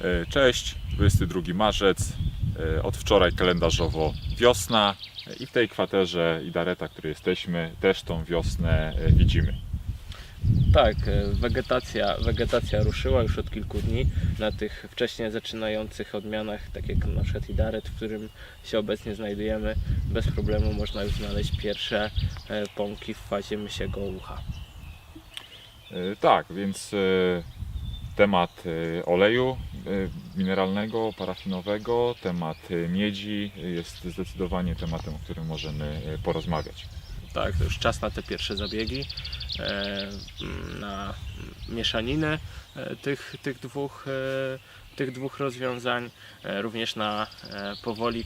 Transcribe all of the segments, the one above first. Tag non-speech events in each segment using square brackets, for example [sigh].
E, Cześć, 22 marzec, e, od wczoraj kalendarzowo wiosna e, i w tej kwaterze Idareta, w której jesteśmy, też tą wiosnę widzimy. Tak, wegetacja, wegetacja ruszyła już od kilku dni na tych wcześniej zaczynających odmianach, tak jak na przykład Idaret, w którym się obecnie znajdujemy. Bez problemu można już znaleźć pierwsze pąki w fazie mysiego ucha. Tak, więc temat oleju mineralnego, parafinowego, temat e, miedzi jest zdecydowanie tematem, o którym możemy e, porozmawiać. Tak, to już czas na te pierwsze zabiegi, e, na mieszaninę e, tych, tych, dwóch, e, tych dwóch rozwiązań, również na powoli,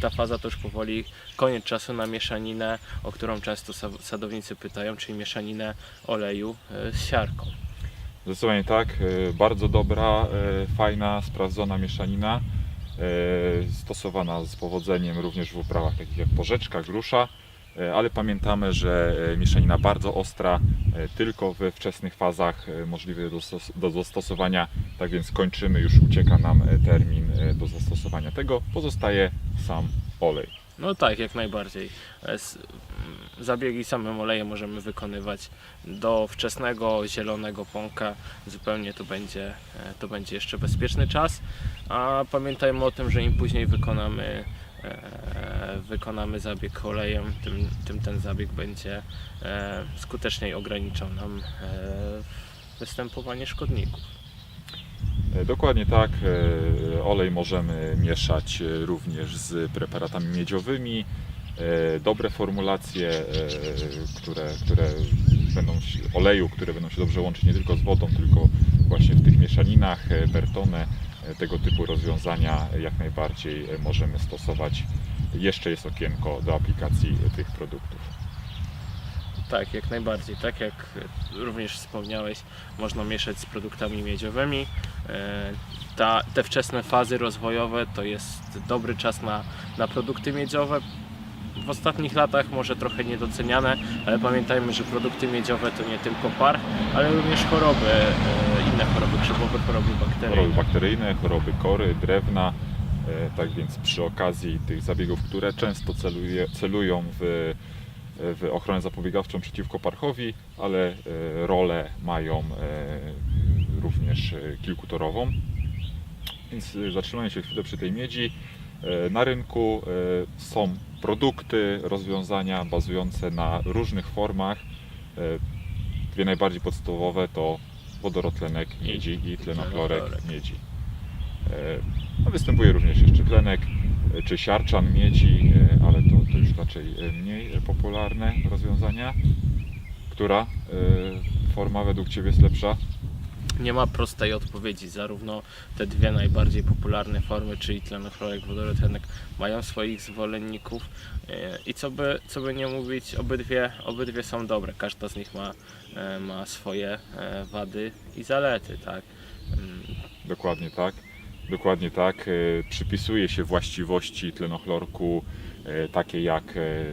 ta faza to już powoli koniec czasu na mieszaninę, o którą często sa- sadownicy pytają, czyli mieszaninę oleju z siarką. Zdecydowanie tak, e, bardzo dobra, e, fajna, sprawdzona mieszanina, e, stosowana z powodzeniem również w uprawach takich jak porzeczka, grusza, ale pamiętamy, że mieszanina bardzo ostra, tylko we wczesnych fazach e, możliwy do, do zastosowania, tak więc kończymy, już ucieka nam termin do zastosowania tego, pozostaje sam olej. No tak, jak najbardziej. Zabiegi samym olejem możemy wykonywać do wczesnego zielonego pąka. Zupełnie to będzie, e, to będzie jeszcze bezpieczny czas. A pamiętajmy o tym, że im później wykonamy, e, wykonamy zabieg olejem, tym, tym ten zabieg będzie e, skuteczniej ograniczał nam występowanie szkodników. Dokładnie tak. Olej możemy mieszać również z preparatami miedziowymi. E, Dobre formulacje, e, które, które będą oleju, które będą się dobrze łączyć nie tylko z wodą, tylko właśnie w tych mieszaninach, e, Bertone, tego typu rozwiązania jak najbardziej możemy stosować. Jeszcze jest okienko do aplikacji tych produktów. Tak, jak najbardziej. Tak jak również wspomniałeś, można mieszać z produktami miedziowymi. Ta, te wczesne fazy rozwojowe to jest dobry czas na, na produkty miedziowe. W ostatnich latach może trochę niedoceniane, ale pamiętajmy, że produkty miedziowe to nie tylko par, ale również choroby, e, inne choroby grzybowe, choroby choroby bakteryjne. bakteryjne, choroby kory, drewna. E, Tak więc przy okazji tych zabiegów, które często celuje, celują w, w ochronę zapobiegawczą przeciwko parchowi, ale e, rolę mają również kilkutorową. Więc zatrzymając się chwilę przy tej miedzi, na rynku e, są produkty, rozwiązania bazujące na różnych formach. E, Dwie najbardziej podstawowe to wodorotlenek miedzi i tlenochlorek miedzi. E, No, występuje również jeszcze tlenek e, czy siarczan miedzi, e, ale to, to już raczej e, mniej e, popularne rozwiązania. Która e, forma według Ciebie jest lepsza? Nie ma prostej odpowiedzi. Zarówno te dwie najbardziej popularne formy, czyli tlenochlorek, wodorotlenek, mają swoich zwolenników e, i co by, co by nie mówić, obydwie, obydwie są dobre. Każda z nich ma, e, ma swoje e, wady i zalety, tak. Mm, Dokładnie tak. Dokładnie tak. Przypisuje się właściwości tlenochlorku takie jak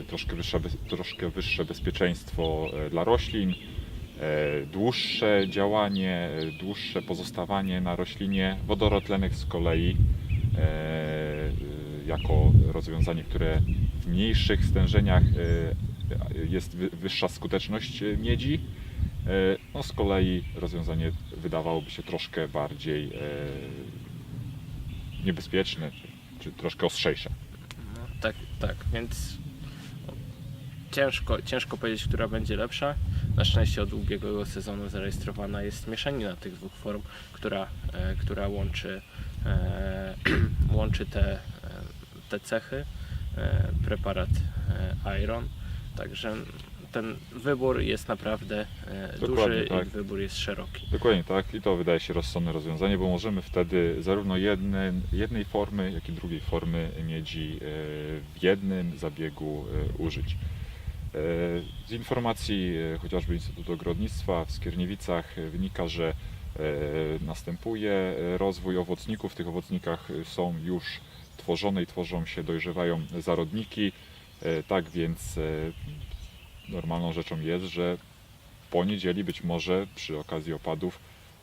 troszkę wyższe, troszkę wyższe bezpieczeństwo dla roślin, dłuższe działanie, e, dłuższe pozostawanie na roślinie. Wodorotlenek z kolei e, e, jako rozwiązanie, które w mniejszych stężeniach e, jest wy- wyższa skuteczność e, miedzi. E, No z kolei rozwiązanie wydawałoby się troszkę bardziej e, niebezpieczne, czy, troszkę ostrzejsze. No, tak, tak, więc ciężko, ciężko powiedzieć, która będzie lepsza. Na szczęście od ubiegłego sezonu zarejestrowana jest mieszanina tych dwóch form, która, e, która łączy, e, [clears throat] łączy te, e, te cechy. Preparat Iron. Także ten wybór jest naprawdę Dokładnie duży tak. i wybór jest szeroki. Dokładnie tak i to wydaje się rozsądne rozwiązanie, bo możemy wtedy zarówno jedne, jednej formy, jak i drugiej formy miedzi w jednym zabiegu użyć. E, Z informacji e, chociażby Instytutu Ogrodnictwa w Skierniewicach e, wynika, że następuje rozwój owocników. W tych owocnikach są już tworzone i tworzą się, dojrzewają zarodniki. Tak więc normalną rzeczą jest, że po niedzieli być może przy okazji opadów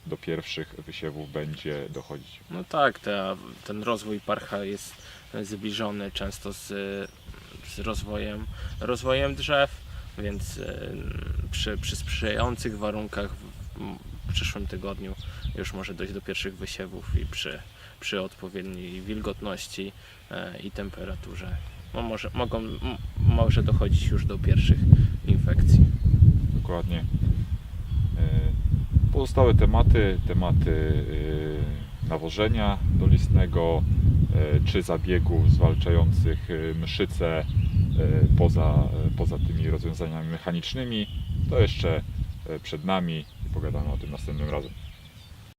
do pierwszych wysiewów będzie dochodzić. No tak, ta, ten rozwój parcha jest zbliżony często z, z rozwojem, rozwojem drzew, więc e, przy, przy sprzyjających warunkach w, przyszłym tygodniu już może dojść do pierwszych wysiewów i przy, przy odpowiedniej wilgotności e, i temperaturze no może, mogą, może dochodzić już do pierwszych infekcji. Dokładnie. E, Pozostałe tematy, tematy nawożenia dolistnego, czy zabiegów zwalczających e, mszyce e, poza, e, poza tymi rozwiązaniami mechanicznymi, to jeszcze e, przed nami i pogadamy o tym następnym razem.